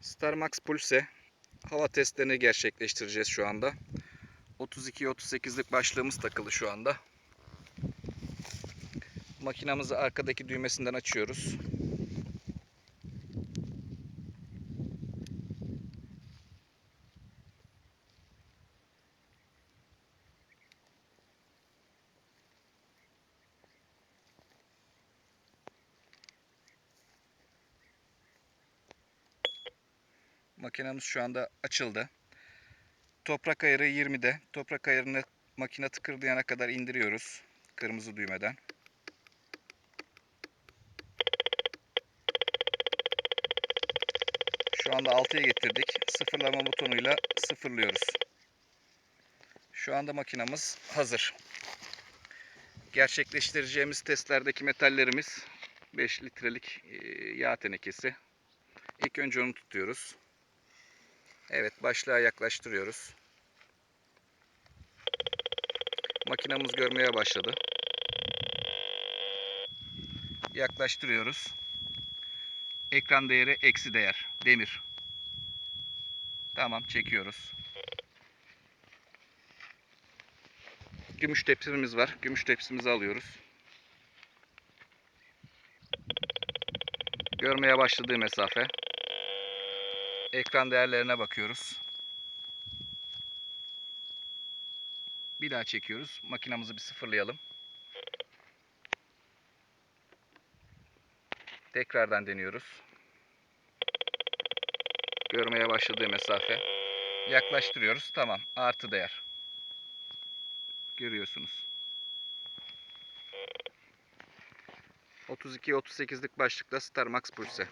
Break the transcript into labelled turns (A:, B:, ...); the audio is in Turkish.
A: Starmax Pulse hava testlerini gerçekleştireceğiz şu anda. 32-38'lik başlığımız takılı şu anda. Makinamızı arkadaki düğmesinden açıyoruz. Makinamız şu anda açıldı. Toprak ayarı 20'de. Toprak ayarını makine tıkırdayana kadar indiriyoruz. Kırmızı düğmeden. Şu anda 6'ya getirdik. Sıfırlama butonuyla sıfırlıyoruz. Şu anda makinamız hazır. Gerçekleştireceğimiz testlerdeki metallerimiz 5 litrelik yağ tenekesi. İlk önce onu tutuyoruz. Evet başlığa yaklaştırıyoruz. Makinamız görmeye başladı. Yaklaştırıyoruz. Ekran değeri eksi değer. Demir. Tamam çekiyoruz. Gümüş tepsimiz var. Gümüş tepsimizi alıyoruz. Görmeye başladığı mesafe. Ekran değerlerine bakıyoruz. Bir daha çekiyoruz. Makinamızı bir sıfırlayalım. Tekrardan deniyoruz. Görmeye başladığı mesafe. Yaklaştırıyoruz. Tamam. Artı değer. Görüyorsunuz. 32-38'lik başlıkla Starmax Pulse.